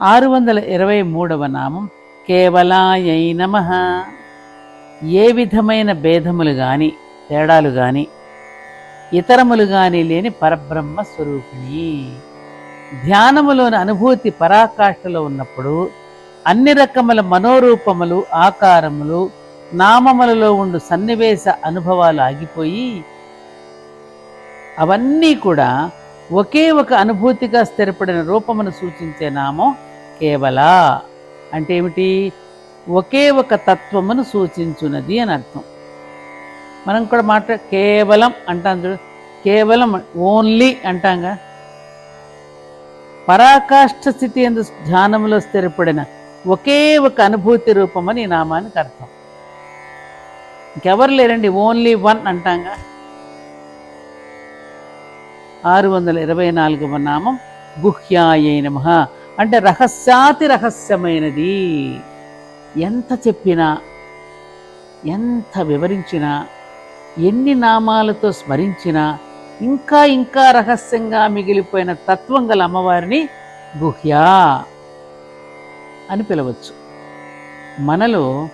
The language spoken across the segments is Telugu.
ఆరు వందల ఇరవై మూడవ నామం కేవలాయై నమ. ఏ విధమైన భేదములు గాని తేడాలు గాని ఇతరములు గాని లేని పరబ్రహ్మ స్వరూపిణి. ధ్యానములోని అనుభూతి పరాకాష్ఠలో ఉన్నప్పుడు అన్ని రకముల మనోరూపములు ఆకారములు నామములలో ఉండు సన్నివేశ అనుభవాలు ఆగిపోయి అవన్నీ కూడా ఒకే ఒక అనుభూతిగా స్థిరపడిన రూపమును సూచించే నామం కేవల అంటే ఏమిటి? ఒకే ఒక తత్వమును సూచించున్నది అని అర్థం. మనం కూడా మాట కేవలం అంటాం చూడు. కేవలం ఓన్లీ అంటాంగా. పరాకాష్ఠ స్థితి ఎందు ధ్యానంలో స్థిరపడిన ఒకే ఒక అనుభూతి రూపమని ఈ నామానికి అర్థం. ఇంకెవరు లేరండి? ఓన్లీ వన్ అంటాంగా. ఆరు వందల ఇరవై నాలుగవ నామం గుహ్యాయ నమ. అంటే రహస్యాతి రహస్యమైనది. ఎంత చెప్పినా ఎంత వివరించినా ఎన్ని నామాలతో స్మరించినా ఇంకా ఇంకా రహస్యంగా మిగిలిపోయిన తత్వం గల అమ్మవారిని గుహ్య అని పిలవచ్చు. మనలో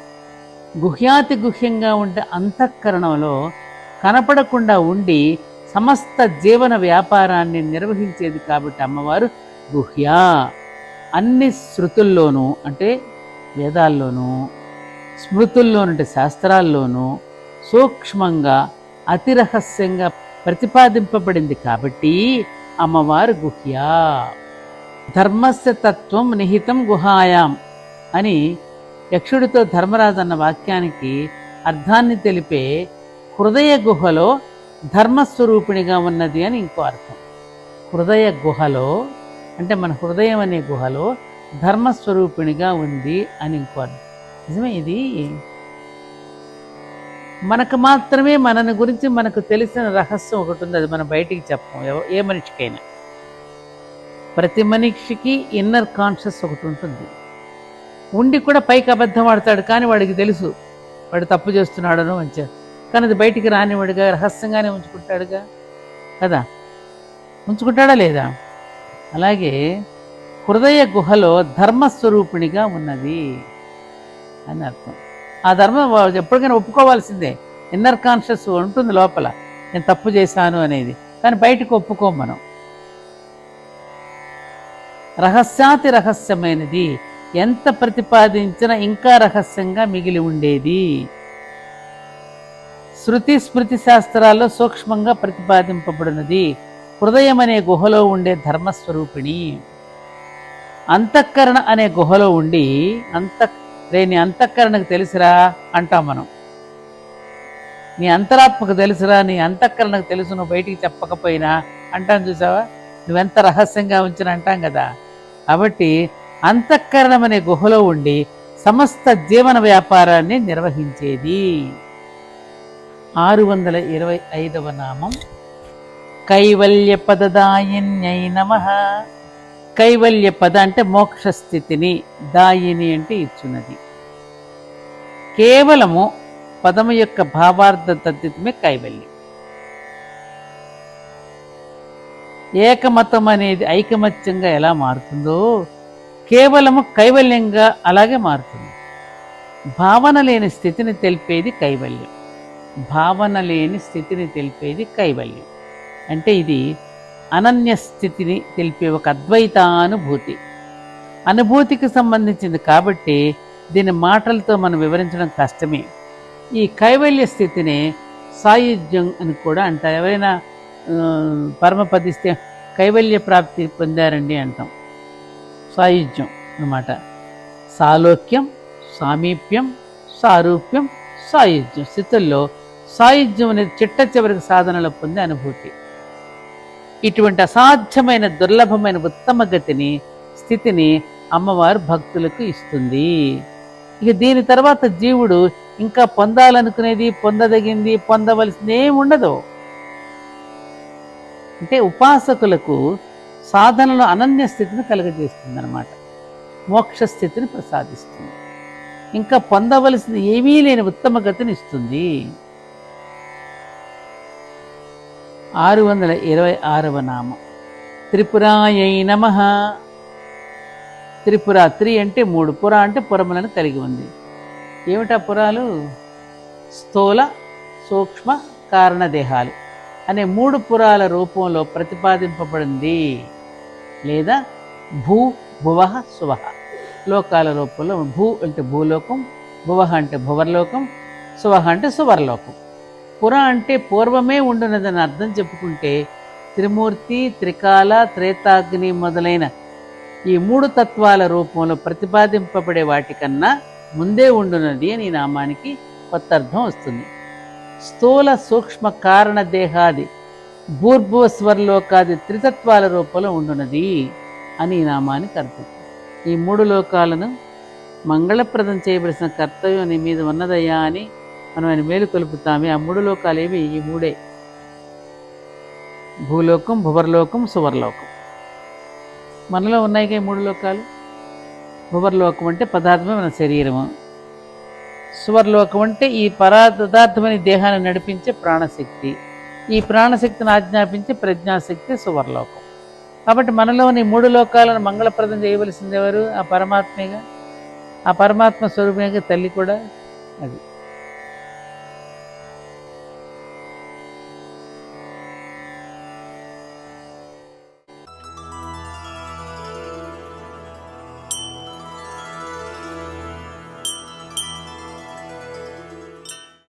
గుహ్యాతి గుహ్యంగా ఉండే అంతఃకరణంలో కనపడకుండా ఉండి సమస్త జీవన వ్యాపారాన్ని నిర్వహించేది కాబట్టి అమ్మవారు గుహ్య. అన్ని శృతుల్లోనూ అంటే వేదాల్లోనూ స్మృతుల్లోను అంటే శాస్త్రాల్లోనూ సూక్ష్మంగా అతి రహస్యంగా ప్రతిపాదింపబడింది కాబట్టి అమ్మవారు గుహ్య. ధర్మస్య తత్వం నిహితం గుహాయాం అని యక్షుడితో ధర్మరాజు అన్న వాక్యానికి అర్థాన్ని తెలిపే హృదయ గుహలో ధర్మస్వరూపిణిగా ఉన్నది అని ఇంకో అర్థం. హృదయ గుహలో అంటే మన హృదయం అనే గుహలో ధర్మస్వరూపిణిగా ఉంది అని ఇంకోరు నిజమే ఇది? మనకు మాత్రమే మనని గురించి మనకు తెలిసిన రహస్యం ఒకటి ఉంది అది మనం బయటికి చెప్పం. ఏ మనిషికైనా. ప్రతి మనిషికి ఇన్నర్ కాన్షియస్ ఒకటి ఉంటుంది. ఉండి కూడా పైకి అబద్ధం ఆడతాడు కానీ వాడికి తెలుసు. వాడు తప్పు చేస్తున్నాడనో మంచిగా కానీ అది బయటికి రానివాడుగా రహస్యంగానే ఉంచుకుంటాడుగా? కదా? ఉంచుకుంటాడా లేదా? అలాగే హృదయ గుహలో ధర్మస్వరూపిణిగా ఉన్నది అని అర్థం. ఆ ధర్మం ఎప్పటికైనా ఒప్పుకోవాల్సిందే. ఇన్నర్ కాన్షియస్ ఉంటుంది లోపల. నేను తప్పు చేశాను అనేది. కానీ బయటకు ఒప్పుకోం మనం. రహస్యాతి రహస్యమైనది. ఎంత ప్రతిపాదించినా ఇంకా రహస్యంగా మిగిలి ఉండేది. శృతి స్మృతి శాస్త్రాల్లో సూక్ష్మంగా ప్రతిపాదింపబడినది. హృదయం అనే గుహలో ఉండే ధర్మస్వరూపిణి అంతఃకరణ అనే గుహలో ఉండి అంత రే నీ అంతఃకరణకు తెలుసురా అంటాం మనం. నీ అంతరాత్మకు తెలుసురా నీ అంతఃకరణకు తెలుసు నువ్వు బయటికి చెప్పకపోయినా అంటాం చూసావా? నువ్వెంత రహస్యంగా ఉంచిన అంటాం కదా. కాబట్టి అంతఃకరణం అనే గుహలో ఉండి సమస్త జీవన వ్యాపారాన్ని నిర్వహించేది. ఆరు వందల ఇరవై ఐదవ నామం కైవల్య పదదాయిన్యై నమ. కైవల్య పద అంటే మోక్ష స్థితిని దాయిని అంటే ఇచ్చున్నది కేవలము పదము యొక్క భావార్థ తద్దితమే కైవల్యం. ఏకమతం అనేది ఐకమత్యంగా ఎలా మారుతుందో కేవలము కైవల్యంగా అలాగే మారుతుంది. భావన లేని స్థితిని తెలిపేది కైవల్యం. భావన లేని స్థితిని తెలిపేది కైవల్యం. అంటే ఇది అనన్య స్థితిని తెలిపే ఒక అద్వైతానుభూతి. అనుభూతికి సంబంధించింది కాబట్టి దీని మాటలతో మనం వివరించడం కష్టమే. ఈ కైవల్య స్థితిని సాయుధ్యం అని కూడా అంటారు. ఎవరైనా పరమపదిస్తే కైవల్య ప్రాప్తి పొందారండి అంటాం. సాయుధ్యం అన్నమాట. సాలోక్యం సామీప్యం సారూప్యం సాయుధ్యం స్థితుల్లో సాయుధ్యం అనేది చిట్ట చివరికి సాధనలో పొందే అనుభూతి. ఇటువంటి అసాధ్యమైన దుర్లభమైన ఉత్తమ గతిని స్థితిని అమ్మవారు భక్తులకు ఇస్తుంది. ఇక దీని తర్వాత జీవుడు ఇంకా పొందాలనుకునేది పొందదగింది పొందవలసింది ఏమి ఉండదు. అంటే ఉపాసకులకు సాధనలో అనన్య స్థితిని కలుగజేస్తుంది అనమాట మోక్ష స్థితిని ప్రసాదిస్తుంది. ఇంకా పొందవలసింది ఏమీ లేని ఉత్తమ గతిని ఇస్తుంది. ఆరు వందల ఇరవై ఆరవ నామం. త్రిపురాయై నమ. త్రిపుర త్రి అంటే మూడు పుర అంటే పురములను కలిగి ఉంది. ఏమిటా పురాలు? స్థూల సూక్ష్మ కారణదేహాలు అనే మూడు పురాల రూపంలో ప్రతిపాదింపబడింది. లేదా భూ భువః సువహ లోకాల రూపంలో భూ అంటే భూలోకం భువ అంటే భువర్లోకం సువహ అంటే సువర్లోకం. పుర అంటే పూర్వమే ఉండునదని అర్థం చెప్పుకుంటే త్రిమూర్తి త్రికాల త్రేతాగ్ని మొదలైన ఈ మూడు తత్వాల రూపంలో ప్రతిపాదింపబడే వాటికన్నా ముందే ఉండునది అని ఈ నామానికి కొత్త అర్థం వస్తుంది. స్థూల సూక్ష్మ కారణ దేహాది భూర్భువ స్వర్లోకాది త్రితత్వాల రూపంలో ఉండునది అని ఈ నామానికి అర్థం. ఈ మూడు లోకాలను మంగళప్రదం చేయవలసిన కర్తవ్యం నీ మీద ఉన్నదయ్యా అని మనం ఆయన మేలు కొలుపుతామే ఆ మూడు లోకాలు ఏవి ఈ మూడే. భూలోకం భువర్లోకం సువర్లోకం. మనలో ఉన్నాయి ఈ మూడు లోకాలు? భువర్లోకం అంటే పదార్థమే మన శరీరము. సువర్లోకం అంటే ఈ పరా పదార్థమైన దేహాన్ని నడిపించే ప్రాణశక్తి. ఈ ప్రాణశక్తిని ఆజ్ఞాపించే ప్రజ్ఞాశక్తి సువర్లోకం. కాబట్టి మనలోని మూడు లోకాలను మంగళప్రదం చేయవలసింది ఎవరు? ఆ పరమాత్మేగా? ఆ పరమాత్మ స్వరూపంగా తల్లి కూడా అది.